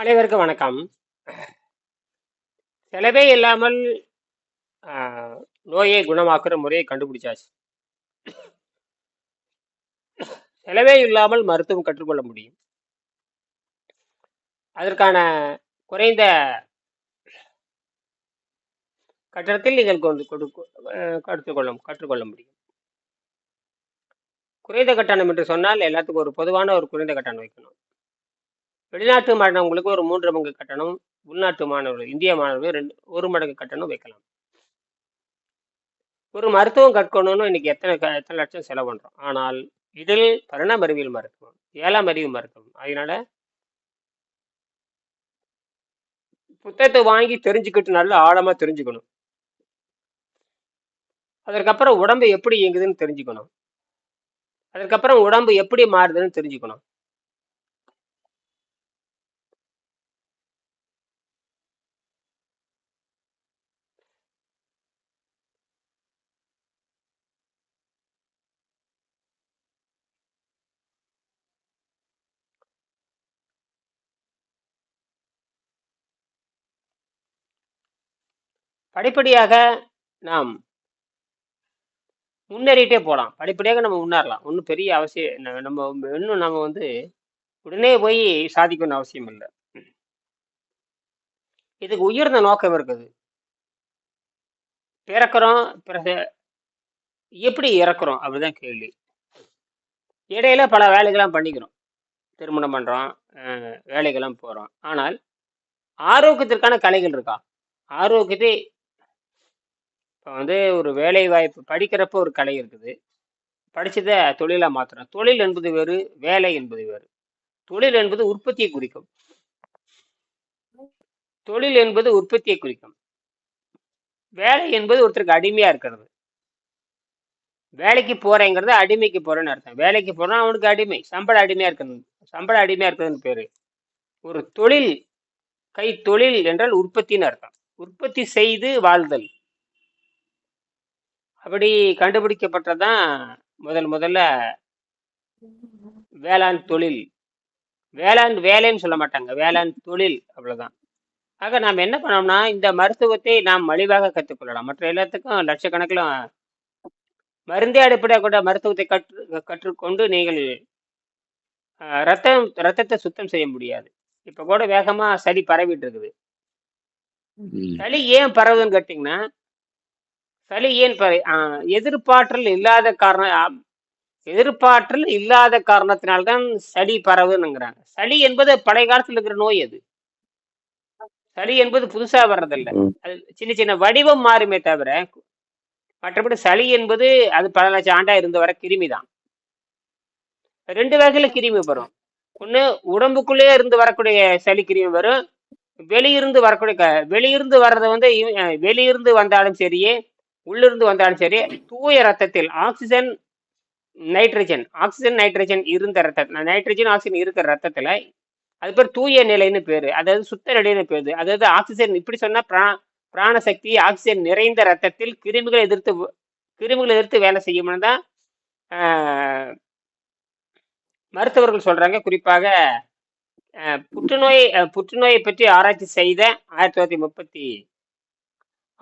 அனைவருக்கும் வணக்கம். செலவே இல்லாமல் நோயை குணமாக்குற முறையை கண்டுபிடிச்சாச்சு. செலவே இல்லாமல் மருத்துவம் கற்றுக்கொள்ள முடியும். அதற்கான குறைந்த கட்டணத்தில் நீங்கள் கொண்டு கொடுக்கு கற்றுக்கொள்ள கற்றுக்கொள்ள முடியும். குறைந்த கட்டணம் என்று சொன்னால் எல்லாத்துக்கும் ஒரு பொதுவான ஒரு குறைந்த கட்டணம் வைக்கணும். வெளிநாட்டு மாணவர்களுக்கு ஒரு மூன்று மடங்கு கட்டணம், உள்நாட்டு மாணவர்கள் இந்திய மாணவர்கள் 2 1 மடங்கு கட்டணம் வைக்கலாம். ஒரு மருத்துவம் கற்கணும்னு இன்னைக்கு எத்தனை எத்தனை லட்சம் செலவு பண்ணுறோம் ஆனால் இதில் பரிணாம அறிவியல் மருத்துவம், ஏழாம் அறிவு மருத்துவம். அதனால புத்தகத்தை வாங்கி தெரிஞ்சுக்கிட்டு நல்லா ஆழமாக தெரிஞ்சுக்கணும். அதற்கப்புறம் உடம்பு எப்படி இயங்குதுன்னு தெரிஞ்சுக்கணும். அதற்கப்புறம் உடம்பு எப்படி மாறுதுன்னு தெரிஞ்சுக்கணும். படிப்படியாக நாம் முன்னேறிட்டே போலாம். படிப்படியாக நம்ம முன்னேறலாம். ஒண்ணும் பெரிய அவசியம் நம்ம இன்னும் நம்ம வந்து உடனே போய் சாதிக்கணும்னு அவசியம் இல்ல. இதுக்கு உயர்ந்த நோக்கம் இருக்குது. பிறக்கிறோம், பிறகு எப்படி இறக்குறோம்? அப்படிதான் கேள்வி. இடையில பல வேலைகள்லாம் பண்ணிக்கிறோம். திருமணம் பண்றோம், வேலைகள்லாம் போகிறோம் போறோம். ஆனால் ஆரோக்கியத்திற்கான கலைகள் இருக்கா? ஆரோக்கியத்தை இப்போ வந்து ஒரு வேலை வாய்ப்பு படிக்கிறப்போ ஒரு கலை இருக்குது. படிச்சத தொழிலாக மாத்துறோம். தொழில் என்பது வேறு, வேலை என்பது வேறு. தொழில் என்பது உற்பத்தியை குறிக்கும். தொழில் என்பது உற்பத்தியை குறிக்கும். வேலை என்பது ஒருத்தருக்கு அடிமையா இருக்கிறது. வேலைக்கு போறேங்கிறது அடிமைக்கு போறேன்னு அர்த்தம். வேலைக்கு போனா அவனுக்கு அடிமை. சம்பள அடிமையா இருக்கிறது. சம்பள அடிமையா இருக்கிறதுன்னு பேரு. ஒரு தொழில், கை தொழில் என்றால் உற்பத்தின்னு அர்த்தம். உற்பத்தி செய்து வாழ்தல். அப்படி கண்டுபிடிக்கப்பட்டதுதான் முதல் முதல்ல வேளாண் தொழில். வேளாண் வேலைன்னு சொல்ல மாட்டாங்க. வேளாண் தொழில் அவ்வளவுதான். ஆக நாம் என்ன பண்ணோம்னா, இந்த மருத்துவத்தை நாம் மலிவாக கத்துக்கொள்ளலாம். மற்ற எல்லாத்துக்கும் லட்சக்கணக்கில மருந்தே அடிப்படையாக கொண்ட மருத்துவத்தை கற்று கற்றுக்கொண்டு நீங்கள் ரத்தம் ரத்தத்த சுத்தம் செய்ய முடியாது. இப்ப கூட வேகமா சளி பரவிட்டு இருக்குது. சளி ஏன் பரவுதுன்னு கேட்டீங்கன்னா, சளி ஏன் எதிர்ப்பாற்றல் இல்லாத காரணம் அ எதிர்ப்பாற்றல் இல்லாத காரணத்தினால் தான் சளி பரவுதுங்கிறாங்க. சளி என்பது பழைய காலத்துல இருக்கிற நோய் அது. சளி என்பது புதுசா வர்றதில்ல. அது சின்ன சின்ன வடிவம் மாறுமே தவிர, மற்றபடி சளி என்பது அது பல லட்சம் ஆண்டா இருந்து வர கிருமி தான். 2 வகையில கிருமி வரும். ஒண்ணு உடம்புக்குள்ளேயே இருந்து வரக்கூடிய சளி கிருமி வரும். வெளியிருந்து வரக்கூடிய வெளியிருந்து வர்றது வந்து வெளியிருந்து வந்தாலும் சரியே, உள்ளிருந்து வந்தாலும் சரி, தூய ரத்தத்தில் ஆக்சிஜன் நைட்ரஜன் ஆக்சிஜன் நைட்ரஜன் இருந்த ரத்த நைட்ரஜன், ஆக்சிஜன் இருக்கிற ரத்தத்துல அது பேர் தூய நிலைன்னு பேரு. அதாவது சுத்த நிலைன்னு பேரு. அதாவது ஆக்சிஜன் இப்படி சொன்னா பிரா பிராண சக்தி நிறைந்த ரத்தத்தில் கிருமிகளை எதிர்த்து கிருமிகளை எதிர்த்து வேலை செய்யும்னு தான் மருத்துவர்கள் சொல்றாங்க. குறிப்பாக புற்றுநோய் புற்றுநோயை பற்றி ஆராய்ச்சி செய்த ஆயிரத்தி தொள்ளாயிரத்தி முப்பத்தி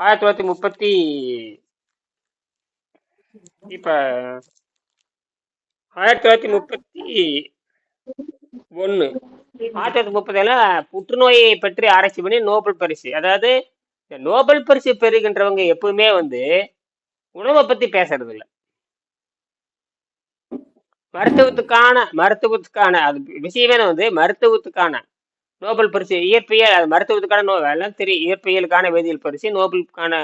ஆயிரத்தி தொள்ளாயிரத்தி முப்பத்தி இப்ப ஆயிரத்தி தொள்ளாயிரத்தி முப்பத்தி ஒண்ணு. ஆயிரத்தி தொள்ளாயிரத்தி முப்பதுல புற்றுநோயை பற்றி ஆராய்ச்சி பண்ணி நோபல் பரிசு. அதாவது இந்த நோபல் பரிசு பெறுகின்றவங்க எப்பவுமே வந்து உணவை பத்தி பேசுறது இல்லை மருத்துவத்துக்கான மருத்துவத்துக்கான அது விஷயமே வந்து மருத்துவத்துக்கான நோபல் பரிசு இயற்பியல் அது மருத்துவத்துக்கான நோ எல்லாம் தெரியும். இயற்பியலுக்கான வேதியியல் பரிசு, நோபலுக்கான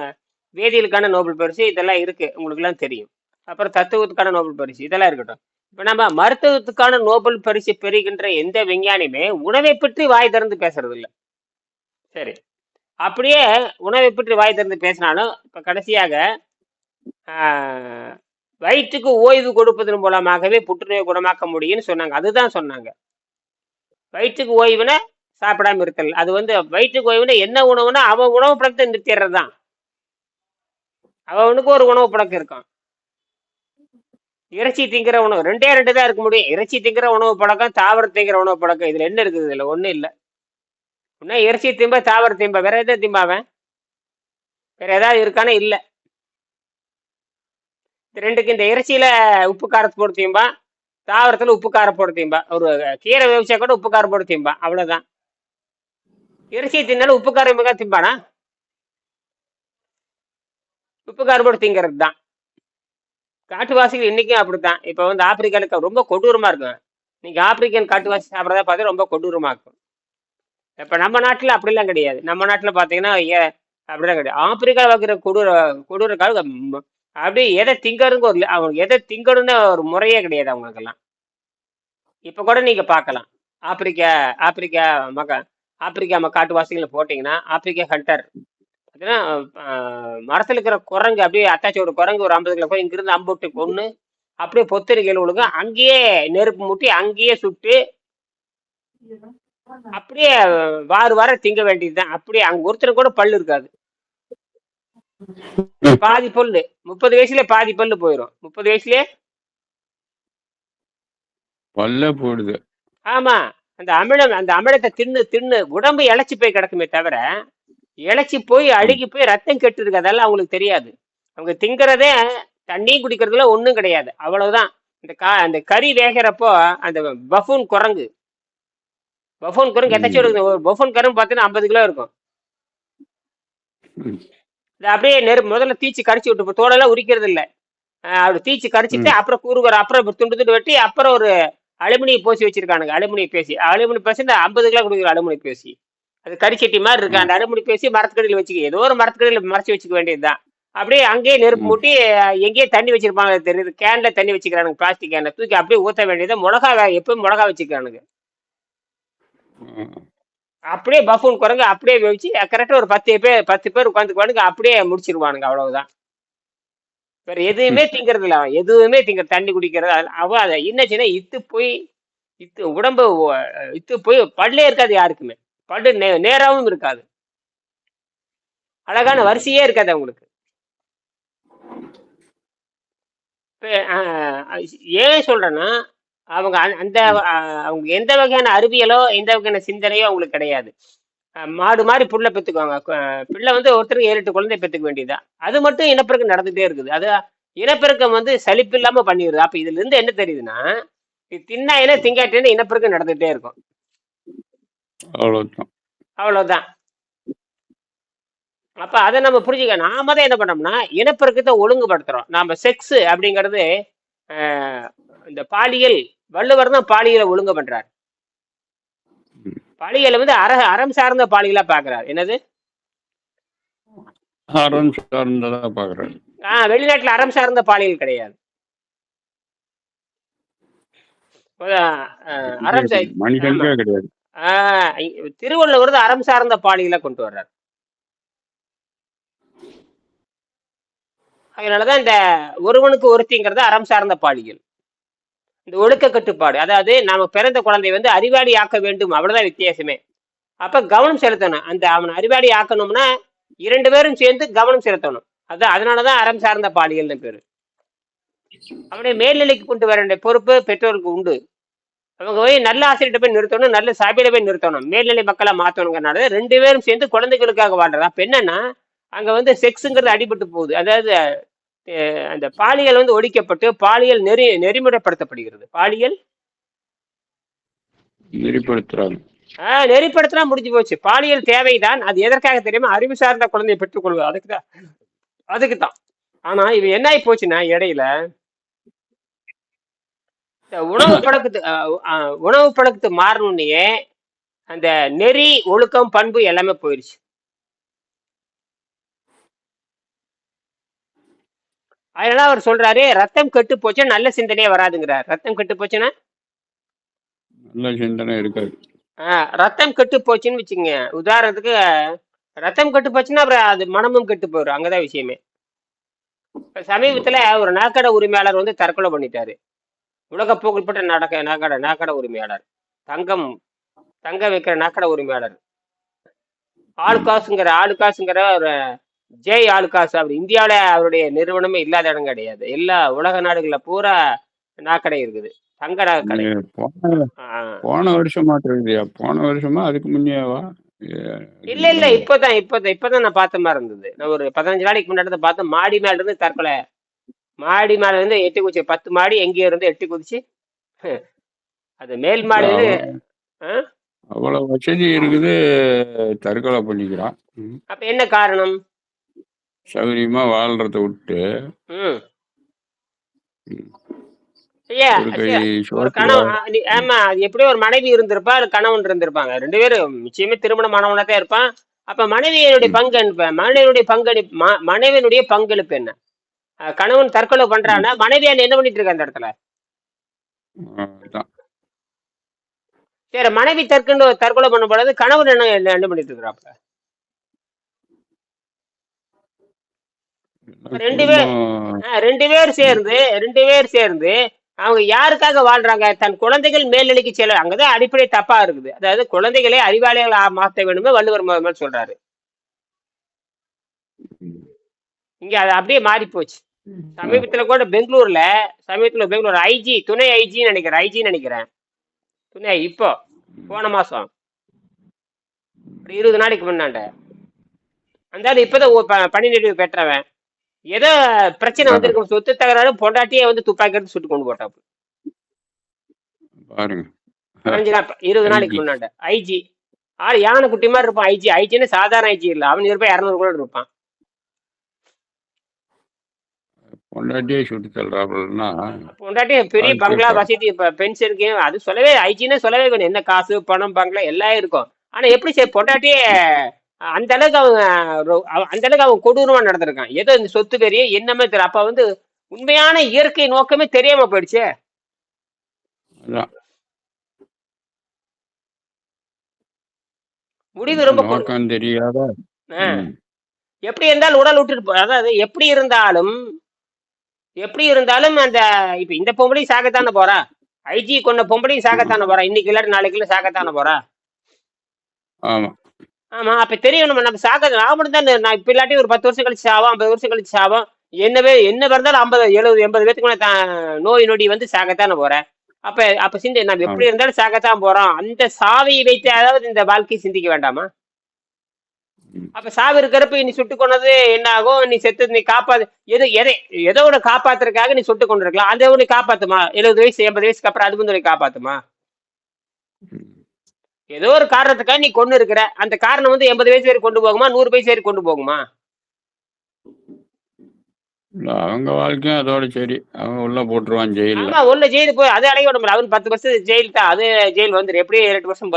வேதியியலுக்கான நோபல் பரிசு இதெல்லாம் இருக்குது உங்களுக்குலாம் தெரியும். அப்புறம் தத்துவத்துக்கான நோபல் பரிசு இதெல்லாம் இருக்கட்டும். இப்போ நம்ம மருத்துவத்துக்கான நோபல் பரிசு பெறுகின்ற எந்த விஞ்ஞானியுமே உணவை பற்றி வாய் திறந்து பேசுறது இல்லை சரி. அப்படியே உணவை பற்றி வாய் திறந்து பேசினாலும், இப்போ கடைசியாக வயிற்றுக்கு ஓய்வு கொடுப்பதன் மூலமாகவே புற்றுநோயை குணமாக்க முடியும்னு சொன்னாங்க. அதுதான் சொன்னாங்க. வயிற்றுக்கு ஓய்வுனா சாப்பிடாம இருத்தல். அது வந்து வயிற்றுக்கு ஓய்வுனா என்ன உணவுனா, அவன் உணவு பழக்கத்தை நிறுத்திடுறது தான். அவனுக்கு ஒரு உணவு பழக்கம் இருக்கும். இறைச்சி திங்கிற உணவு 2டே 2 தான் இருக்க முடியும். இறைச்சி திங்கிற உணவு பழக்கம், தாவரம் திங்கிற உணவு பழக்கம். இதுல என்ன இருக்குது இதுல? ஒண்ணும் இல்லை இன்னும் இறைச்சி திம்ப தாவர திம்ப வேற எதாவது திம்பாவன் வேற ஏதாவது இருக்கானே இல்லை ரெண்டுக்கு இந்த இறைச்சியில உப்பு காரத்தை போட்டு திம்பான் தாவரத்துல உப்பு காரம் போட்டு திம்பான் ஒரு கீரை வேவிச்சா கூட உப்பு காரம் போட்டு திம்பான் அவ்வளவுதான் இறைச்சியை தின்னாலும் உப்பு காரம் மிக திம்பானா? உப்பு காரம் போட்டு திங்கிறது தான் காட்டுவாசிகள் இன்னைக்கும் அப்படித்தான். இப்போ வந்து ஆப்பிரிக்காவுக்கு ரொம்ப கொடூரமா இருக்கும். நீங்க ஆப்பிரிக்கன் காட்டுவாசி சாப்பிட்றதா பார்த்தா ரொம்ப கொடூரமா இருக்கும். இப்ப நம்ம நாட்டுல அப்படிலாம் கிடையாது. நம்ம நாட்டுல பாத்தீங்கன்னா ஏ- அப்படிலாம் கிடையாது. ஆப்பிரிக்காவில் வைக்கிற கொடூர கொடூர கால அப்படியே எதை திங்கறதுங்க ஒரு அவங்க எதை திங்கணும்னு ஒரு முறையே கிடையாது அவங்களுக்கெல்லாம். இப்ப கூட நீங்க பார்க்கலாம். ஆப்பிரிக்கா ஆப்பிரிக்கா மக ஆப்பிரிக்கா காட்டுவாசிகளை போட்டீங்கன்னா ஆப்பிரிக்கா ஹண்டர் பார்த்தீங்கன்னா மரத்துல இருக்கிற குரங்கு அப்படியே ஒரு குரங்கு ஒரு ஐம்பது கிலோ போய் இங்கிருந்து அம்புட்டு கொன்று அப்படியே பொத்தரி கீழே விழுங்க அங்கேயே நெருப்பு மூட்டி அங்கேயே சுட்டு அப்படியே வாரு வார திங்க வேண்டியதுதான். அப்படியே அங்க ஒருத்தர் கூட பல்லு இருக்காது. பாதி பல்லு. முப்பது வயசுல பாதி பல்லு போயிடும் முப்பது வயசுலயே? பல்ல போடுது. ஆமா. அந்த அமிலம் அந்த அமிலத்தை தின்னு தின்னு உடம்பு இழைச்சி போய் கிடக்குமே தவிர இழைச்சி போய் அழுகி போய் ரத்தம் கெட்டு இருக்கு அதெல்லாம் அவங்களுக்கு தெரியாது. அவங்க திங்கிறதே தண்ணியும் குடிக்கிறதுல ஒண்ணும் கிடையாது. அவ்வளவுதான். இந்த கா அந்த கறி வேகிறப்போ அந்த பஃபூன் குரங்கு. பஃபூன் குரங்கு எத்தாச்சும் இருக்குது ஒரு பஃபூன் கரும்பு பார்த்தீங்கன்னா ஐம்பது கிலோ இருக்கும். இது அப்படியே நெருப்பு முதல்ல தீச்சு கடிச்சு விட்டு தோலெல்லாம் உரிக்கிறது இல்லை அப்படி தீச்சு கடிச்சிட்டு அப்புறம் கூறுகிற அப்புறம் துண்டு துண்டு வெட்டி அப்புறம் ஒரு அலுமினியம் பேசி வச்சிருக்கானுங்க அலுமினியம் பேசி. அலுமினியம் பேசி இந்த ஐம்பது கிலோ கொடுக்குற அலுமினியம் பேசி. அது கரிச்சட்டி மாதிரி இருக்கு. அந்த அலுமினியம் பேசி மரத்துக்கடியில் வச்சுக்க ஏதோ ஒரு மரத்துக்கடியில் மறைச்சு வச்சுக்க வேண்டியதுதான். அப்படியே அங்கேயே நெருப்பு. மூட்டி எங்கேயே தண்ணி வச்சிருப்பாங்க தெரியுது. கேன்ல தண்ணி வச்சுக்கிறானுங்க பிளாஸ்டிக் கேன்ல. தூக்கி அப்படியே ஊத்த வேண்டியதை. மிளகா எப்பவும் மிளகா வச்சுக்கிறானுங்க. அப்படியே பஃபூன் குரங்கு அப்படியே வச்சு கரெக்டாக ஒரு பத்து பேர் பத்து பேர் உட்காந்துக்குவானுங்க அப்படியே முடிச்சிருவானுங்க அவ்வளவுதான். வேற எதுவுமே திங்கிறது இல்ல அவன் எதுவுமே திங்க தண்ணி குடிக்கிறது அவன் அதை என்னச்சுன்னா இத்து போய் இத்து உடம்பு இத்து போய் பல்லே இருக்காது யாருக்குமே. பல்லு நே நேராவும் இருக்காது. அழகான வரிசையே இருக்காது அவங்களுக்கு. ஏன் சொல்றேன்னா அவங்க அந்த- அவங்க எந்த வகையான அறிவியலோ எந்த வகையான சிந்தனையோ அவங்களுக்கு கிடையாது. மாடு மாதிரி புள்ள பெத்துக்குவாங்க. கு- பிள்ளை வந்து ஒருத்தருக்கு ஏழு எட்டு குழந்தை பெத்துக்க வேண்டியதுதான். அது மட்டும் இனப்பெருக்கம் நடந்துட்டே இருக்குது. அது இனப்பெருக்கம் வந்து சலிப்பு இல்லாம பண்ணிடுது. அப்ப இதுல இருந்து என்ன தெரியுதுன்னா இது தின்னா இன திங்காட்டின இனப்பெருக்கம் நடந்துட்டே இருக்கும். அவ்வளவுதான். அவ்வளவுதான். அப்ப அதை நம்ம புரிஞ்சுக்க நாம தான் என்ன பண்ணோம்னா இனப்பெருக்கத்தை ஒழுங்குபடுத்துறோம். நாம செக்ஸ் அப்படிங்கிறது இந்த பாலியல் வள்ளுவர் தான் பாலியலை ஒழுங்கு பண்றாரு. பாலியலை வந்து அற அறம் சார்ந்த பாலியலா பாக்குறாரு என்னது? அறம் சார்ந்ததா பாக்குறாரு ஆஹ் வெளிநாட்டுல அறம் சார்ந்த பாலியல் கிடையாது. அறம் கிடையாது. திருவள்ளுவர் அறம் சார்ந்த பாலியலை கொண்டு வர்றார். அதனாலதான் இந்த ஒருவனுக்கு ஒருத்திங்கிறது அறம் சார்ந்த பாலியல் இந்த ஒழுக்க கட்டுப்பாடு. அதாவது நாம பிறந்த குழந்தை வந்து அறிவாளி ஆக்க வேண்டும். அவ்வளவுதான் வித்தியாசமே. அப்ப கவனம் செலுத்தணும். அந்த அவனை அறிவாளி ஆக்கணும்னா இரண்டு பேரும் சேர்ந்து கவனம் செலுத்தணும். அதான் அதனாலதான் அறம் சார்ந்த பாலியல்னு பேரு. அவனை மேல்நிலைக்கு கொண்டு வர வேண்டிய பொறுப்பு பெற்றோருக்கு உண்டு. அவங்க போய் நல்ல ஆசிரியர்கிட்ட போய் நிறுத்தணும். நல்ல சாப்பிட போய் நிறுத்தணும். மேல்நிலை மக்களை மாத்தணுங்கிறனால ரெண்டு பேரும் சேர்ந்து குழந்தைகளுக்காக வாழ்றதா அப்ப என்னன்னா அங்க வந்து செக்ஸுங்கிறது அடிபட்டு போகுது. அதாவது அந்த பாலியல் வந்து ஒழிக்கப்பட்டு பாலியல் நெறி நெறிமுறைப்படுத்தப்படுகிறது. பாலியல்? நெறிப்படுத்துறாங்க ஆஹ் நெறிப்படுத்தினா முடிஞ்சு போச்சு. பாலியல் தேவைதான். அது எதற்காக தெரியுமா? அறிவு சார்ந்த குழந்தையை பெற்றுக்கொள்வது அதுக்கு தான். அதுக்கு தான். ஆனா இது என்ன ஆகி போச்சுன்னா இடையில உணவு பழக்கத்து உணவு பழக்கத்து மாறணுன்னே அந்த நெறி ஒழுக்கம் பண்பு எல்லாமே போயிடுச்சு அதனால அவர் சொல்றாரு ரத்தம் கெட்டு போச்சுன்னா நல்ல சிந்தனையே வராதுங்கிறார். ரத்தம் கெட்டு போச்சுன்னா? நல்ல சிந்தனை இருக்காது. ஆஹ் ரத்தம் கெட்டு போச்சுன்னு வச்சுங்க உதாரணத்துக்கு ரத்தம் கெட்டு போச்சுன்னா அப்புறம் அது மனமும் கெட்டு போயிடும். அங்கதான் விஷயமே. இப்ப சமீபத்துல ஒரு நாக்கடை உரிமையாளர் வந்து தற்கொலை பண்ணிட்டாரு. உலக புகழ்பெற்ற நடக்க நாக்கடை நாக்கடை உரிமையாளர். தங்கம் தங்க வைக்கிற நாக்கடை உரிமையாளர். ஆளுகாசுங்கிற ஆளுகாசுங்கிற ஒரு ஜெய் ஆளுகாஸ் அவர் இந்தியாவில அவருடைய நிறுவனமே இல்லாத இடம் கிடையாது. எல்லா உலக நாடுகள்ல பூரா நாக்கடை இருக்குது. தங்க கடை. போன வருஷமா போன வருஷமா அதுக்கு முன்னேவா? இல்ல இல்ல இப்பதான் இப்பதான் இப்பதான் நான் பார்த்த மாதிரி இருந்தது. நான் ஒரு பதினஞ்சு நாளைக்கு முன்னாடி தான் பார்த்தேன். மாடி மேல இருந்து தற்கொலை. மாடி மேல இருந்து எட்டி குதிச்சு பத்து மாடி எங்கேயோ இருந்து எட்டி குதிச்சு. அது மேல் மாடி? அவ்வளவு வசதி இருக்குது. தற்கொலை பண்ணிக்கிறான். அப்ப என்ன காரணம்? சௌகரியமா வாழ்றத விட்டு ஆமா எப்படியும் ஒரு மனைவி இருந்திருப்பா ஒரு கணவன் இருந்திருப்பாங்க. ரெண்டு பேரும் நிச்சயமே திருமணமானவனா தான் இருப்பான். அப்ப மனைவியினுடைய பங்கெடுப்பு மனைவியுடைய பங்கெடுப்பு ம- மனைவியினுடைய பங்களிப்பு என்ன? கணவன் தற்கொலை பண்றான்னா மனைவியான என்ன பண்ணிட்டு இருக்கா அந்த இடத்துல. சரி மனைவி தற்கொலை தற்கொலை பண்ணும் பொழுது கணவன் என்ன என்ன என்ன பண்ணிட்டு இருக்கிறாப்ல ரெண்டு பேர் ரெண்டு பேர் சேர்ந்து ரெண்டு பேர் சேர்ந்து அவங்க யாருக்காக வாழ்றாங்க? தன் குழந்தைகள் மேல்நிலைக்கு செல்ல அங்கதான் அடிப்படை தப்பா இருக்குது. அதாவது குழந்தைகளை அறிவாளிகள் மாத்த வேணுமே வள்ளுவர் ம- மேல் சொல்றாரு. இங்க அது அப்படியே மாறி போச்சு. சமீபத்துல கூட பெங்களூர்ல சமீபத்துல பெங்களூர் ஐஜி துணை ஐஜி நினைக்கிறேன் ஐஜி நினைக்கிறேன். துணை இப்போ போன மாசம். ஒரு இருபது நாளைக்கு முன்னாண்ட. அந்த இப்பதான் பணி நிறைவு பெற்றவன். ஏதோ பிரச்சனை வந்திருக்கும். சொத்து தகராறு பொண்டாட்டியே வந்து துப்பாக்கி எடுத்து சுட்டு கொண்டு போட்டாப்பு பாருங்க. இருபது நாளைக்கு. முன்னாண்ட ஐஜி. ஆள் யானை குட்டி மாதிரி இருப்பான். ஐஜி. ஐஜின்னு சாதாரண ஐஜி இல்ல. அவன் இருப்பான் இரநூறு கூட இருப்பான். பொண்டாட்டியே சுட்டு தள்ளுறாப்புலன்னா பொண்டாட்டி பெரிய பங்களா. வசதி இப்ப பென்ஷனுக்கு அது சொல்லவே ஐஜின்னு சொல்லவே என்ன காசு பணம் பங்களா எல்லாம் இருக்கும். ஆனா எப்படி சரி பொண்டாட்டியே அந்த அளவுக்கு அவங்க அந்த அளவுக்கு அவன் கொடூரமா நடந்திருக்கான் ஏதோ இந்த சொத்து பெரிய என்னமே தெரியல. அப்ப வந்து உண்மையான இயற்கை நோக்கமே தெரியாம போயிடுச்சே. முடிவு ரொம்ப தெரியாத. எப்படி இருந்தாலும் உடல் விட்டுட்டு அதாவது எப்படி இருந்தாலும் எப்படி இருந்தாலும் அந்த இப்ப இந்த பொம்பளையும் சாகத்தானே போறா? ஐஜி கொண்ட பொம்பளையும் சாகத்தானே போறா? இன்னைக்கு இல்லாட்டி நாளைக்கு இல்ல சாகத்தானே போறா? ஆமா. ஆமா அப்ப தெரியும் நம்ம நம்ம சாக நான் மட்டும் தான். நான் இப்ப இல்லாட்டி ஒரு பத்து வருஷம் கழிச்சு சாவோம் ஐம்பது வருஷம் கழிச்சு சாவோம் என்னவே என்ன பிறந்தாலும் ஐம்பது எழுபது எண்பது பேத்துக்கு மேல தா- நோய் நொடி வந்து சாகத்தானே போறேன் அப்ப அப்ப சிந்தை நம்ம எப்படி இருந்தாலும் சாகத்தான் போறோம். அந்த சாவியை வைத்து அதாவது இந்த வாழ்க்கையை சிந்திக்க வேண்டாமா. அப்ப சாவு இருக்கிறப்ப நீ சுட்டு கொண்டது என்ன ஆகும்? நீ செத்து நீ காப்பாத்து எது எதை ஏதோ ஒன்று காப்பாத்துறதுக்காக நீ சுட்டு கொண்டு இருக்கலாம் அந்த ஒன்று காப்பாத்துமா? எழுபது வயசு எண்பது வயசுக்கு அப்புறம் அது வந்து காப்பாத்துமா. ஏதோ ஒரு காரணத்துக்காக நீ கொண்டு இருக்கிற. அந்த காரணம் வந்து எண்பது வயசு வரைக்கும் கொண்டு போகுமா? நூறு வயசு வரைக்கும் கொண்டு போகுமா? அவங்க வாழ்க்கையும் அதோட சரி. அவங்க உள்ள போட்டுருவான் ஜெயில ஆமா உள்ள ஜெயிலுக்கு போய் அது அடைய விட அவன் பத்து வருஷம் ஜெயில் தான். அது ஜெயில் வந்துரு. எப்படி எட்டு வருஷம்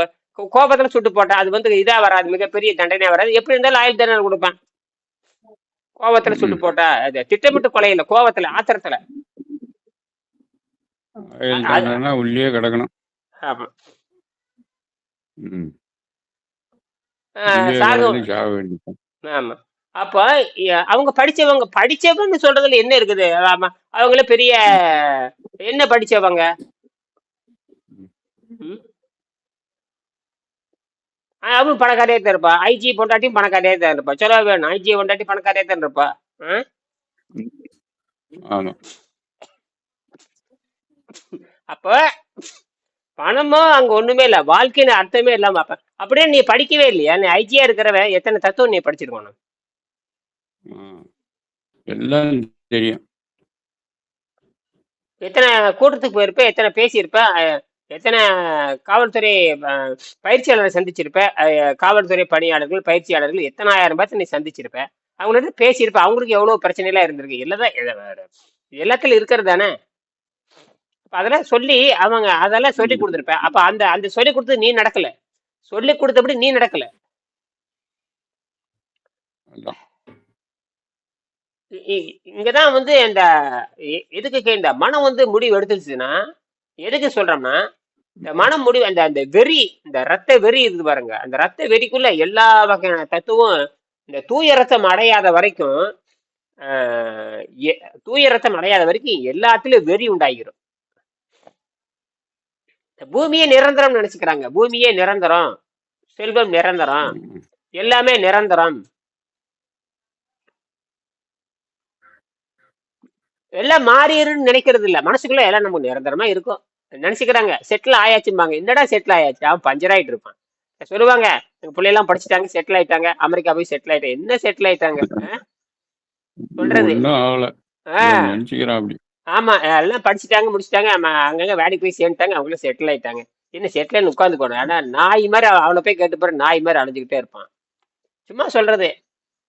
கோபத்துல சுட்டு போட்டா அது வந்து இதா வராது. மிகப்பெரிய தண்டனையா வராது. எப்படி இருந்தாலும் ஆயுள் தண்டனை கொடுப்பான். கோபத்துல சுட்டு போட்டா அது திட்டமிட்டு கொலை இல்ல கோபத்துல ஆத்திரத்துல. உள்ளே கிடக்கணும். ஆமா. ம். சாகு. சாக வேண்டியது ஆமா. அப்ப அவங்க படிச்சவங்க படிச்சவங்கன்னு சொல்றதுல என்ன இருக்குது? ஆமா அவங்கள பெரிய என்ன படிச்சவங்க? ம்? அவனும் பணக்காரியா தான் இருப்பா. ஐஜி பொண்டாட்டியும் பணக்காரியா தான் இருப்பா. சொல்ல வேணும். ஐஜி பொண்டாட்டி பணக்காரியா தான் இருப்பா. ஆ? ஆமா. அப்ப பணமும் அங்க ஒண்ணுமே இல்ல. வாழ்க்கைன்னு அர்த்தமே இல்லாம அப்ப அப்படியே நீ படிக்கவே இல்லையா? நீ ஐஜியா இருக்கிறவன் எத்தனை தத்துவம் நீ படிச்சிருக்கணும். எல்லாம் தெரியும். எத்தனை கூட்டத்துக்கு போயிருப்ப எத்தனை பேசியிருப்ப எத்தனை காவல்துறை பயிற்சியாளரை சந்திச்சிருப்ப காவல்துறை பணியாளர்கள் பயிற்சியாளர்கள் எத்தனை ஆயிரம் பேர்த்த நீ சந்திச்சிருப்ப? அவங்கள்ட்ட பேசியிருப்ப. அவங்களுக்கு எவ்வளவு பிரச்சனை எல்லாம் இருந்திருக்கு எல்லாதான் எல்லாத்துல இருக்கிறது தானே? அதெல்லாம் சொல்லி அவங்க அதெல்லாம் சொல்லி கொடுத்துருப்ப. அப்ப அந்த அந்த சொல்லி கொடுத்தது நீ நடக்கல. சொல்லி கொடுத்தபடி நீ நடக்கல. இங்கதான் வந்து இந்த எதுக்கு இந்த மனம் வந்து முடிவு எடுத்துச்சுன்னா எதுக்கு சொல்றோம்னா இந்த மனம் முடிவு அந்த அந்த வெறி இந்த ரத்த வெறி இருக்குது பாருங்க. அந்த ரத்த வெறிக்குள்ள எல்லா வகையான தத்துவம் இந்த தூய ரத்தம் அடையாத வரைக்கும் தூய ரத்தம் அடையாத வரைக்கும் எல்லாத்துலயும் வெறி உண்டாகிரும். பூமியே நிரந்தரம் நினைச்சுக்கிறாங்க. பூமியே நிரந்தரம். செல்வம் நிரந்தரம். எல்லாமே நிரந்தரம். எல்லாம் மாறிடுன்னு நினைக்கிறது இல்ல. மனசுக்குள்ள எல்லாம் நமக்கு நிரந்தரமா இருக்கும். நினைச்சுக்கிறாங்க. செட்டில் ஆயாச்சும்பாங்க. என்னடா செட்டில் ஆயாச்சு? அவன் பஞ்சர் ஆயிட்டு இருப்பான். சொல்லுவாங்க. எங்க பிள்ளைலாம் படிச்சுட்டாங்க. செட்டில் ஆயிட்டாங்க. அமெரிக்கா போய் செட்டில் ஆயிட்டாங்க. என்ன செட்டில் ஆயிட்டாங்க? சொல்றது. ஆமா எல்லாம் படிச்சுட்டாங்க முடிச்சுட்டாங்க. ஆமா, அங்கங்க வேலைக்கு போய் சேர்ந்துட்டாங்க அவங்களும் செட்டில் ஆயிட்டாங்க. என்ன செட்டில் உட்காந்து போனோம் ஆனா நாய் மாதிரி அவ- அவனை போய் கேட்டு போற நாய் மாதிரி அலைஞ்சுக்கிட்டே இருப்பான். சும்மா சொல்றது.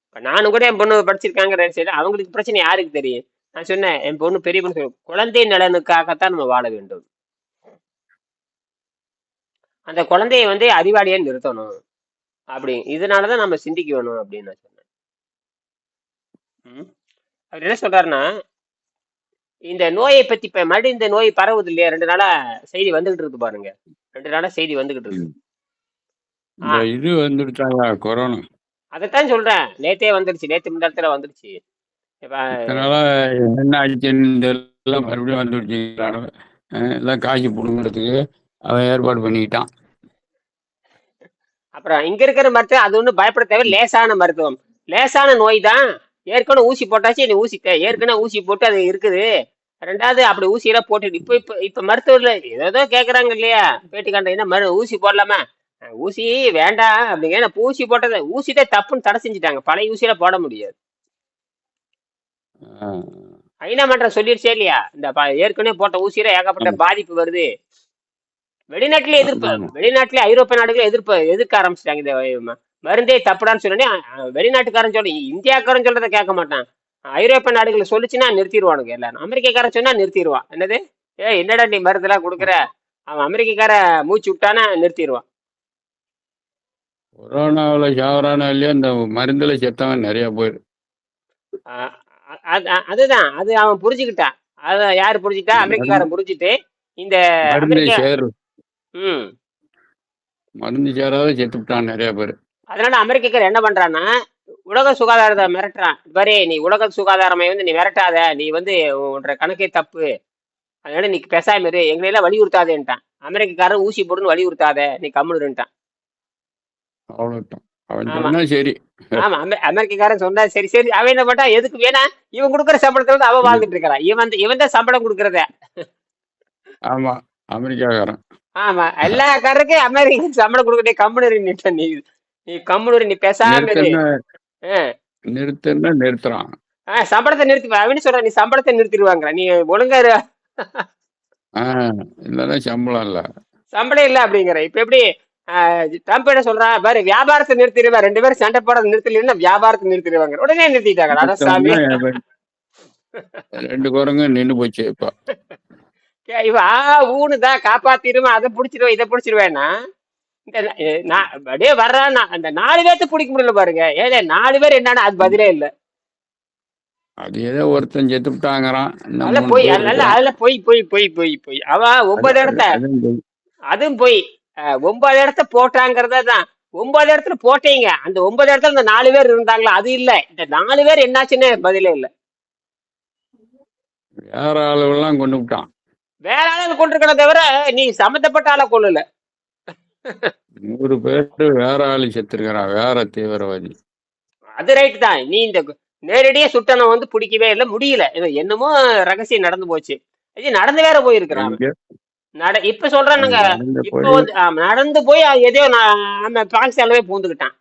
இப்ப நானும் கூட என் பொண்ணு படிச்சிருக்காங்க சரி அவங்களுக்கு பிரச்சனை யாருக்கு தெரியும்? நான் சொன்னேன் என் பொண்ணு பெரிய பொண்ணு சொல்லு, குழந்தை நலனுக்காகத்தான் நம்ம வாழ வேண்டும். அந்த குழந்தையை வந்து அறிவாளியா நிறுத்தணும். அப்படி இதனாலதான் நம்ம சிந்திக்க வேணும் அப்படின்னு நான் சொன்னேன். ம். அவர் என்ன சொல்றாருன்னா இந்த நோயை பத்தி இப்ப மறுபடியும் இந்த நோய் பரவுது இல்லையா? ரெண்டு நாளா செய்தி வந்துகிட்டு இருக்கு பாருங்க. ரெண்டு நாளா செய்தி வந்துகிட்டு இருக்கு. இந்த இது வந்துடுச்சாயா கொரோனா. அதைத்தான் சொல்றேன். நேத்தே வந்துருச்சு. நேத்து முந்தாத்துல வந்துருச்சு. இப்ப அதனால என்ன ஆச்சுன்னு தெரியல. மறுபடியும் வந்துடுச்சு அஹ் எல்லாம் காசு பிடுங்கிறதுக்கு அவன் ஏற்பாடு பண்ணிக்கிட்டான். அப்புறம் இங்க இருக்கிற மருத்துவம் அது ஒன்றும் பயப்பட தேவை லேசான மருத்துவம். லேசான நோய் தான். ஏற்கனவே ஊசி போட்டாச்சு நீ ஊசி தே- ஏற்கனவே ஊசி போட்டு அது இருக்குது. ரெண்டாவது அப்படி ஊசியெல்லாம் போட்டு இப்ப இப்ப இப்ப மருத்துவர்ல ஏதோ கேக்குறாங்க இல்லையா? பேட்டி காண்ட என்ன மரு ஊசி போடலாமா? ஊசி வேண்டாம் அப்படிங்க ஏன்னா ஊசி போட்டது ஊசி தான் தப்புன்னு தடை செஞ்சுட்டாங்க. பழைய ஊசியில போட முடியாது. ஐநா மன்றம் சொல்லிருச்சே இல்லையா? இந்த ஏற்கனவே போட்ட ஊசியில ஏகப்பட்ட பாதிப்பு வருது. வெளிநாட்டுல எதிர்ப்பு. வெளிநாட்டுல ஐரோப்பிய நாடுகள் எதிர்ப்பு எதிர்க்க ஆரம்பிச்சிட்டாங்க இந்த மருந்தே தப்புடான்னு சொன்னோடனே வெளிநாட்டுக்காரன் சொல்ல இந்தியாக்காரன் சொல்றதை கேட்க மாட்டான். ஐரோப்பிய நாடுகள் சொல்லுச்சுன்னா நிறுத்திடுவானுங்க எல்லாரும். அமெரிக்காக்காரன் சொன்னா நிறுத்திடுவான். என்னது? ஏ என்னடா நீ மருந்தெல்லாம் கொடுக்குற? அவன் அமெரிக்காக்கார மூச்சு விட்டானா நிறுத்திடுவான். கொரோனாவில் சாவரானா இல்லையா இந்த மருந்துல செத்தவன் நிறைய அ- அதுதான். அது அவன் புரிஞ்சுக்கிட்டான் அத யாரு புரிஞ்சுக்கிட்டா? அமெரிக்காக்காரன் புரிஞ்சுட்டு இந்த மருந்து சேராத செத்துவிட்டான் நிறைய பேர். அதனால அமெரிக்கக்காரர் என்ன பண்றான்னா உலக சுகாதாரத்தை மிரட்டுறான். பாரு நீ உலக சுகாதாரமை வந்து நீ மிரட்டாத. நீ வந்து உன்ற கணக்கே தப்பு. அதனால நீ பேசாம இரு. எங்களை எல்லாம் வலியுறுத்தாதேன்ட்டான். அமெரிக்கக்காரன் ஊசி போடுன்னு வலியுறுத்தாத. நீ கம்முனுட்டான் சரி. ஆமா. அமெ- அமெரிக்கக்காரன் சொன்னா சரி. சரி அவன் என்ன பண்ணா? எதுக்கு வேணா? இவன் கொடுக்குற சம்பளத்துல வந்து அவன் வாழ்ந்துட்டு இருக்கிறான் இவன் இவன் தான் சம்பளம் கொடுக்கறத. ஆமா. அமெரிக்காக்காரன். ஆமா. எல்லா காரருக்கும் அமெரிக்கன் சம்பளம் கொடுக்கட்டே கம்முனு நீ. நீ கம்முனு நீ பேசாம இரு. நிறுத்தன்னா நிறுத்துறான். ஆ, சம்பளத்தை நிறுத்தி அவனு சொல்ற நீ சம்பளத்தை நிறுத்திடுவாங்க நீ ஒழுங்கா. ஆஹ் இல்லைன்னா சம்பளம் இல்லை. சம்பளம் இல்ல அப்படிங்கிற. இப்ப எப்படி? ஆஹ், ட்ரம்ப் என்ன சொல்றான் பாரு வியாபாரத்தை நிறுத்திடுவேன் ரெண்டு பேரும் சண்டை போட நிறுத்தலைன்னா வியாபாரத்தை நிறுத்திடுவாங்க. உடனே நிறுத்திட்டாங்க ரெண்டு குரங்கு நின்னு போச்சு இப்ப. ஆ ஊனுதான். காப்பாத்திருவேன் அதை புடிச்சிருவேன் இதை புடிச்சிருவேன்னா நான் அப்படியே வர்றான் அந்த நாலு பேர்த்த பிடிக்க முடியல பாருங்க. ஏதே நாலு பேர் என்னன்னா அது பதிலே இல்ல. அது ஏதோ ஒருத்தன் செத்துட்டாங்கிறான் மூணு போய் இருக்கான். அதெல்லாம் போய் போய் போய் போய் போய். அவன் ஒன்பது இடத்த அதுவும் போய். ஒன்பது இடத்த போட்டாங்கிறத தான். ஒன்பது இடத்துல போட்டீங்க. அந்த ஒன்பது இடத்துல இந்த நாலு பேர் இருந்தாங்களா? அது இல்ல. இந்த நாலு பேர் என்னாச்சுன்னு பதிலே இல்ல. வேற ஆளுவெல்லாம் கொண்டு விட்டான். வேற ஆளு கொண்டிருக்கணும் தவிர நீ சம்மந்தப்பட்ட ஆளை கொள்ளல நூறு பேர் வேற ஆளு செத்துருக்கிறான். வேற தீவிரவாதி. அது ரைட் தான். நீ இந்த நேரடியா சுட்டனம் வந்து பிடிக்கவே இல்லை முடியல. இது என்னமோ ரகசியம் நடந்து போச்சு. இது நடந்து வேற போயிருக்கிறான்? நட இப்ப சொல்றானுங்க. நடந்து இப்ப போய் வந்து நடந்து போய் எதையோ நான் நம்ம பாகிஸ்தான்லவே பூந்துக்கிட்டான்.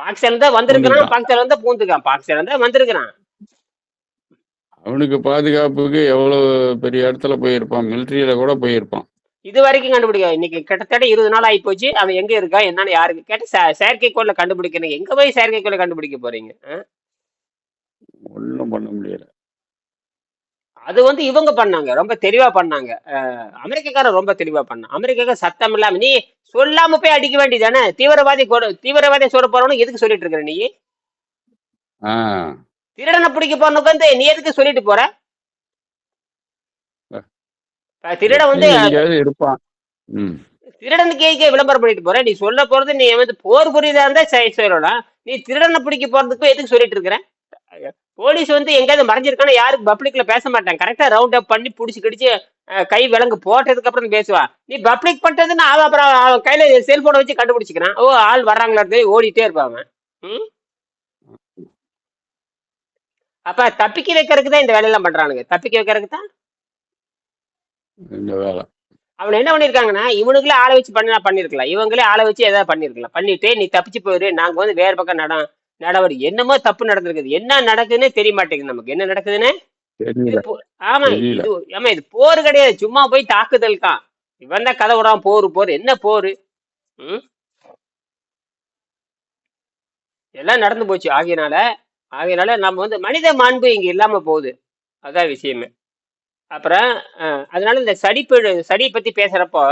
பாகிஸ்தான் தான் வந்திருக்கிறான். பூந்துக்கிட்டான். பாகிஸ்தான் தான் பூந்துக்கான். பாகிஸ்தான் தான் வந்திருக்கிறான். அவனுக்கு பாதுகாப்புக்கு எவ்வளவு பெரிய இடத்துல போயிருப்பான்? மிலிட்டரியில கூட போயிருப்பான். இது வரைக்கும் கண்டுபிடிக்க இன்னைக்கு கிட்டத்தட்ட இருபது நாள் ஆகி போச்சு. அவன் எங்க இருக்கா? என்னன்னு யாருக்கு கேட்ட செயற்கைக்கோள்ல கண்டுபிடிக்கணும். எங்க போய் செயற்கைக்கோள்ல கண்டுபிடிக்க போறீங்க? ஒண்ணும் பண்ண முடியல. அது வந்து இவங்க பண்ணாங்க. ரொம்ப தெளிவா பண்ணாங்க. அமெரிக்காக்காரன் ரொம்ப தெளிவா பண்ணான் அமெரிக்காக்கார சத்தம் இல்லாம நீ சொல்லாம போய் அடிக்க வேண்டியதானே? தீவிரவாதி கொடு- தீவிரவாதி சொல்ல போறவனு எதுக்கு சொல்லிட்டு இருக்கிற நீ? திருடனை பிடிக்க போறனுக்கு வந்து நீ எதுக்கு சொல்லிட்டு போற? திருடன் வந்து இருப்பான் திருடனுக்கு விளம்பரம் பண்ணிட்டு போற நீ சொல்ல போறது நீ வந்து போர் புரியுதா இருந்தா சொல்லலாம் நீ திருடனை பிடிக்க போறதுக்கு எதுக்கு சொல்லிட்டு இருக்கிற? போலீஸ் வந்து எங்கேயாவது மறைஞ்சிருக்கானா யாருக்கு பப்ளிக்ல பேச மாட்டான் கரெக்டா ரவுண்ட் அப் பண்ணி புடிச்சு கிடிச்சு கை விலங்கு போட்டதுக்கு அப்புறம் பேசுவா. நீ பப்ளிக் பண்ணிட்டதுன்னா அவன் அப்புறம் அவன் கையில செல்போனை வச்சு கண்டுபிடிச்சிக்கிறான். ஓ ஆள் வர்றாங்களா ஓடிட்டே இருப்பான் அவன். ம்? அப்ப தப்பிக்க வைக்கிறதுக்கு தான் இந்த வேலையெல்லாம் பண்றானுங்க. தப்பிக்க வைக்கிறதுக்கு தான் அவனை என்ன பண்ணிருக்காங்கன்னா இவனுங்களே ஆளை வச்சு பண்ணா பண்ணிருக்கலாம் இவங்களே ஆளை வச்சு ஏதாவது பண்ணிருக்கலாம் பண்ணிட்டு நீ தப்பிச்சு போயிரு. நாங்க வந்து வேற பக்கம் நட நடவடிக்கை என்னமோ தப்பு நடந்திருக்குது. என்ன நடக்குதுன்னே தெரிய மாட்டேங்குது நமக்கு. என்ன நடக்குதுன்னு? ஆமா இது ஆமா இது போர் கிடையாது. சும்மா போய் தாக்குதல் தான். இவன் தான் கதை விடாம போர் போர். என்ன போர்? ம்? எல்லாம் நடந்து போச்சு. ஆகையனால ஆகையனால நம்ம வந்து மனித மாண்பு இங்க இல்லாம போகுது. அதான் விஷயமே. அப்புறம் அதனால இந்த சடிப்பு சளியை பத்தி பேசுறப்போ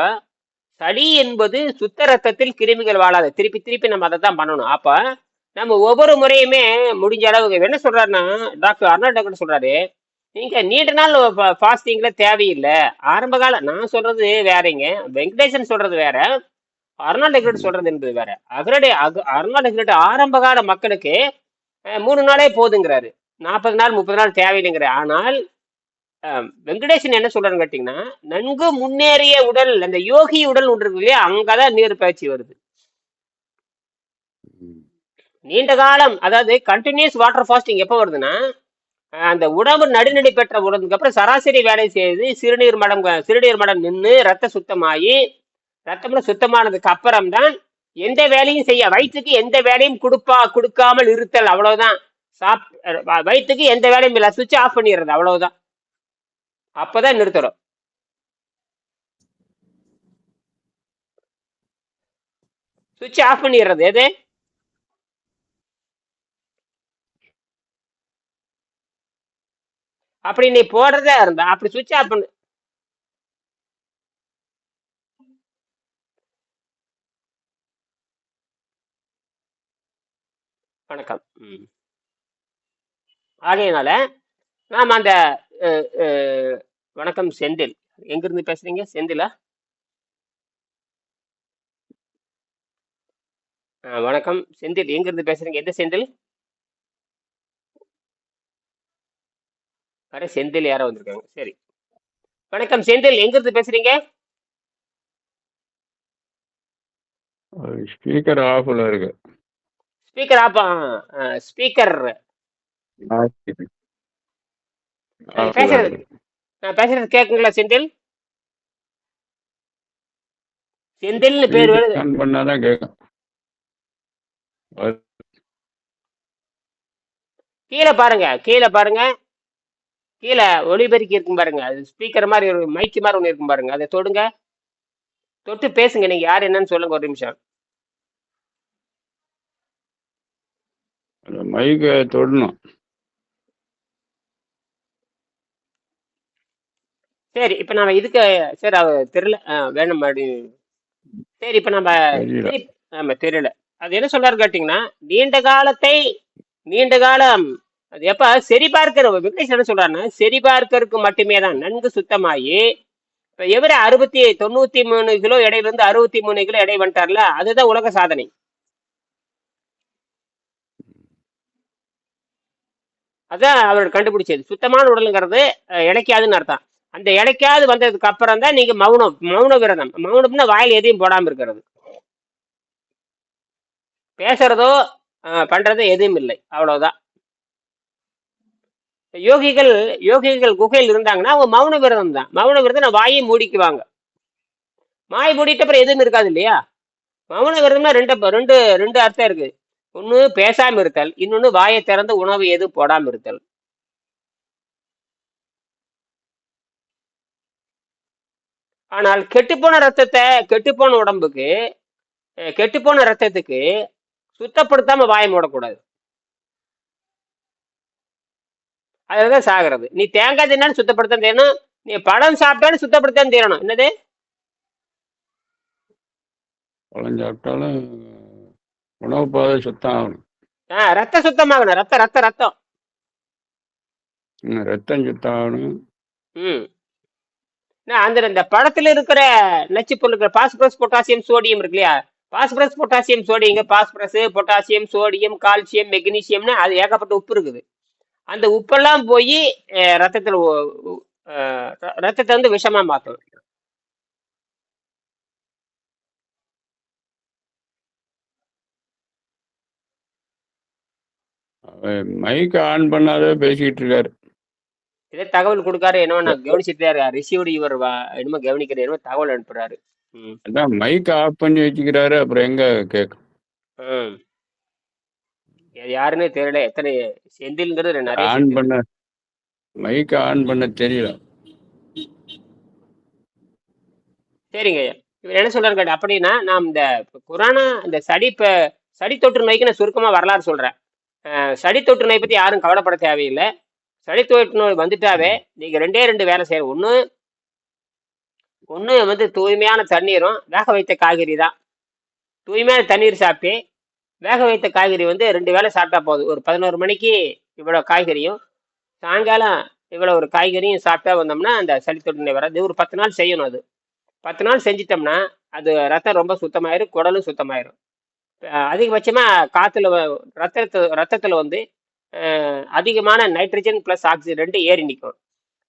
சளி என்பது சுத்த ரத்தத்தில் கிருமிகள் வாழாது. திருப்பி திருப்பி நம்ம அதை தான் பண்ணணும். அப்ப நம்ம ஒவ்வொரு முறையுமே முடிஞ்ச அளவுக்கு என்ன சொல்றாருன்னா டாக்டர் அருணா டாக்டர் சொல்றாரு நீங்க நீண்ட நாள் ஃபாஸ்டிங்ல தேவையில்லை. ஆரம்ப கால நான் சொல்றது வேறங்க. வெங்கடேசன் சொல்றது வேற. அருணா டெக்ரேட் சொல்றது என்பது வேற. அகரடே அக அர்னால்ட் டெக்ரேட் ஆரம்ப கால மக்களுக்கு மூணு நாளே போதுங்கிறாரு. நாற்பது நாள் முப்பது நாள் தேவையில்லைங்கிற ஆனால் வெங்கடேசன் என்ன சொல்றாருன்னு கேட்டீங்கன்னா நன்கு முன்னேறிய உடல் அந்த யோகி உடல் ஒன்று இருக்கு இல்லையா அங்கதான் நீர் பயிற்சி வருது. நீண்ட காலம் அதாவது கண்டினியூஸ் வாட்டர் ஃபாஸ்டிங் எப்போ வருதுன்னா அந்த உணவு நடுநிலை பெற்ற உடம்புக்கு அப்புறம் சராசரி வேலை செய்து சிறுநீர் மடம் சிறுநீர் மடம் நின்று ரத்த சுத்தமாகி ரத்தம்ல சுத்தமானதுக்கு அப்புறம் தான் எந்த வேலையும் செய்ய வயிற்றுக்கு எந்த வேலையும் கொடுப்பா கொடுக்காமல் இருத்தல் அவ்வளவுதான். சாப் வயிற்றுக்கு எந்த வேலையும் இல்லை சுவிட்ச் ஆஃப் பண்ணிடுறது அவ்வளவுதான். அப்பதான் நிறுத்தணும். சுவிட்ச் ஆஃப் பண்ணிடுறது எது? அப்படி நீ போடுறதா இருந்தா அப்படி சுவிட்ச் ஆஃப் பண்ணு. வணக்கம். ஆகையினால நாம அந்த வணக்கம் செந்தில். எங்கிருந்து பேசுறீங்க? செந்திலா? வணக்கம். செந்தில் எங்கிருந்து பேசுறீங்க? எந்த செந்தில்? வர செந்தில் யாரோ வந்திருக்காங்க. சரி. வணக்கம் செந்தில். எங்கிருந்து பேசுறீங்க? ஸ்பீக்கர் ஆஃப்ல இருக்கு. Speaker off speaker. பேசுறது. நான் பேசுறது கேக்குங்களா செந்தில்? செந்தில்னு பேர் வருது. ஆன் பண்ணாதான் கேட்கும் கீழே பாருங்க கீழே பாருங்க. கீழே ஒளிபெருக்கி இருக்கும் பாருங்க. அது ஸ்பீக்கர் மாதிரி ஒரு மைக்கு மாதிரி ஒன்று இருக்கும் பாருங்க. அதை தொடுங்க. தொட்டு பேசுங்க. நீங்க யார் என்னன்னு சொல்லுங்க ஒரு நிமிஷம். அந்த மைக்கை தொடணும். சரி இப்ப நம்ம இதுக்கு சரி அவ தெரியல. ஆ, வேணும் அப்படி. சரி இப்ப நம்ம தெரியல. ஆமா தெரியல. அது என்ன சொல்றாரு கேட்டீங்கன்னா நீண்ட காலத்தை நீண்ட காலம். அது எப்ப? சரி பார்க்கிற வெங்கடேஷ் என்ன சொல்றாருன்னா சரி பார்க்கறதுக்கு மட்டுமே தான் நன்கு சுத்தமாயி இப்ப எவரு அறுபத்தி தொண்ணூத்தி மூணு கிலோ எடையில இருந்து அறுபத்தி மூணு கிலோ எடை வந்துட்டார்ல அதுதான் உலக சாதனை. அதான் அவர் கண்டுபிடிச்சது. சுத்தமான உடலுங்கிறது அஹ், அர்த்தம். அந்த இடைக்காவது வந்ததுக்கு அப்புறம் தான் நீங்க மௌனம் மௌன விரதம். மௌனம்னா வாயில் எதையும் போடாம இருக்கிறது. பேசுறதோ பண்றதோ எதுவும் இல்லை. அவ்வளவுதான். யோகிகள் யோகிகள் குகையில் இருந்தாங்கன்னா அவங்க மௌன விரதம் தான். மௌன விரதம் நான் வாயை மூடிக்குவாங்க. மாய் மூடிட்ட அப்புறம் எதுவும் இருக்காது இல்லையா? மௌன விரதம்னா ரெண்டு ரெண்டு ரெண்டு அர்த்தம் இருக்கு. ஒன்று பேசாமல் இருத்தல் இன்னொன்று வாயை திறந்து உணவு எதுவும் போடாமல் இருத்தல். ஆனால் கெட்டுப்போன ரத்தத்தை கெட்டுப்போன உடம்புக்கு கெட்டுப்போன ரத்தத்துக்கு சுத்தப்படுத்தாம வாயை மூடக்கூடாது. அதுதான் சாகிறது. நீ தேங்காய் தின்னாலும் சுத்தப்படுத்த தீரணும் நீ பழம் சாப்பிட்டாலும் சுத்தப்படுத்த தீரணும் என்னது? பழம் சாப்பிட்டாலும் உணவு பாதை சுத்தம் ஆகணும் ஆஹ் ரத்த சுத்தமாகணும். ரத்த ரத்த ரத்தம். ரத்தம் சுத்தம் ஆகணும் ம். அந்த இந்த படத்துல இருக்கிற நச்சு பொருட்கள் பாஸ்பரஸ் பொட்டாசியம் சோடியம் இருக்கு இல்லையா? பாஸ்பரஸ் பொட்டாசியம் சோடியங்க பாஸ்பரஸ் பொட்டாசியம் சோடியம் கால்சியம் மெக்னீசியம்னு அது ஏகப்பட்ட உப்பு இருக்குது. அந்த உப்பெல்லாம் போய் ரத்தத்தில் ரத்தத்தை வந்து விஷமா மாற்றும் மைக் ஆன் பண்ணாதே பேசிக்கிட்டு இருக்காரு. ஏதோ தகவல் கொடுக்காரு என்னவோ நான் கவனிச்சுட்டு தான் ரிசீவ்டு இவர் வா- என்னமோ கவனிக்கிற என்னமோ தகவல் அனுப்புறாரு. அதான் மைக் ஆஃப் பண்ணி வச்சுக்கிறாரு அப்புறம் எங்க கேட்கும் இது யாருன்னே தெரியல எத்தனை செந்தில்ங்கிறது நிறைய ஆன் பண்ண மைக் ஆன் பண்ண தெரியல. சரிங்க ஐயா இவர் என்ன சொல்றாரு கேட்ட அப்படின்னா நாம் இந்த குரானா இந்த சடி இப்போ சடி தொற்று நோய்க்கு நான் சுருக்கமாக வரலாறு சொல்கிறேன் சடி தொற்று நோய் பற்றி யாரும் கவலைப்பட தேவையில்லை. சடி நோய் வந்துட்டாவே நீங்கள் ரெண்டே ரெண்டு வேலை செய்யணும். ஒன்று ஒன்று வந்து தூய்மையான தண்ணீரும் வேக வைத்த காய்கறி தான். தூய்மையான தண்ணீர் சாப்பிட்டு வேக வைத்த காய்கறி வந்து ரெண்டு வேளை சாப்பிட்டா போதும். ஒரு பதினோரு மணிக்கு இவ்வளோ காய்கறியும் சாயங்காலம் இவ்வளோ ஒரு காய்கறியும் சாப்பிட்டா வந்தோம்னா அந்த சளி தொற்று வராது. ஒரு பத்து நாள் செய்யணும் அது. பத்து நாள் செஞ்சிட்டோம்னா அது ரத்தம் ரொம்ப சுத்தமாயிரும் குடலும் சுத்தமாயிரும். அதிகபட்சமாக காற்றுல ரத்தத்து ரத்தத்தில் வந்து அதிகமான நைட்ரஜன் பிளஸ் ஆக்சிஜன் ரெண்டு ஏறி நிற்கும்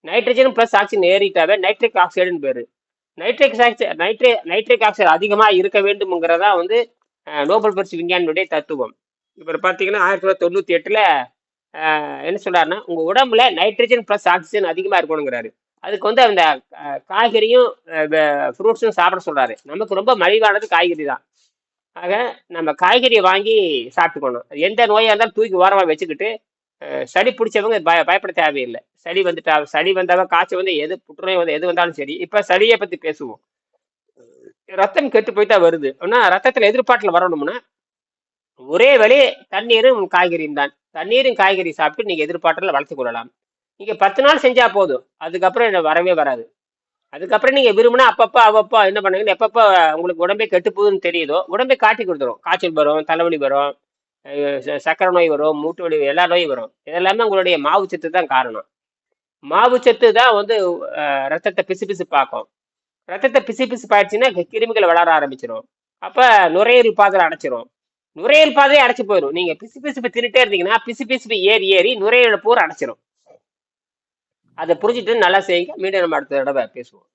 நைட்ரஜன் பிளஸ் ஆக்சிஜன் ஏறிட்டாவே நைட்ரிக் ஆக்சைடுன்னு பேரு. நைட்ரிக் ஆக்சைடு நைட்ரி நைட்ரிக் ஆக்சைடு அதிகமாக இருக்க வேண்டும்ங்கிறதா வந்து நோபல் பரிசு விஞ்ஞானியுடைய தத்துவம். இப்போ பார்த்தீங்கன்னா ஆயிரத்தி தொள்ளாயிரத்தி தொண்ணூற்றி எட்டில் என்ன சொல்கிறாருன்னா உங்கள் உடம்புல நைட்ரஜன் ப்ளஸ் ஆக்சிஜன் அதிகமாக இருக்கணுங்கிறாரு. அதுக்கு வந்து அந்த காய்கறியும் ஃப்ரூட்ஸும் சாப்பிட சொல்றாரு. நமக்கு ரொம்ப மலிவானது காய்கறி தான். ஆக நம்ம காய்கறியை வாங்கி சாப்பிட்டுக்கணும். எந்த நோயாக இருந்தாலும் தூக்கி ஓரமாக வச்சுக்கிட்டு அஹ், சளி பிடிச்சவங்க பய பயப்பட தேவையில்லை. சளி வந்துட்டா சளி வந்தாலும் காய்ச்சல் வந்து எது புற்றுநோய் வந்து எது வந்தாலும் சரி இப்போ சளியை பற்றி பேசுவோம். ரத்தம் கெட்டு போய் தான் வருது. ஆனால் ரத்தத்தில் எதிர்பாட்டில் வரணும்னா ஒரே வழி தண்ணீரும் காய்கறியும் தான். தண்ணீரும் காய்கறி சாப்பிட்டு நீங்கள் எதிர்பாட்டில் வளர்த்து கொள்ளலாம். நீங்கள் பத்து நாள் செஞ்சால் போதும். அதுக்கப்புறம் இது வரவே வராது. அதுக்கப்புறம் நீங்கள் விரும்பினா அப்பப்போ அவப்போ என்ன பண்ணுங்க எப்பப்போ உங்களுக்கு உடம்பே கெட்டு போகுதுன்னு தெரியுதோ உடம்பே காட்டி கொடுத்துரும். காய்ச்சல் வரும் தலைவலி வரும் ச- சக்கரை நோய் வரும் மூட்டு வலி எல்லா நோயும் வரும். இதெல்லாமே உங்களுடைய மாவு சத்து தான் காரணம். மாவு சத்து தான் வந்து ரத்தத்தை பிசு பிசு பார்க்கும். ரத்தத்தை பிசு பிசு பாய்ச்சுன்னா கிருமிகள் வளர ஆரம்பிச்சிடும் அப்போ நுரையீரல் பாதை அடைச்சிரும். நுரையீரல் பாதையை அடைச்சி போயிடும் நீங்கள் பிசு பிசுப்பு தின்னுட்டே இருந்தீங்கன்னா பிசு பிசுப்பு ஏறி ஏறி நுரையீரல் பூரா அடைச்சிரும். அதை புரிஞ்சுட்டு நல்லா செய்யுங்க. மீண்டும் நம்ம அடுத்த தடவை பேசுவோம்.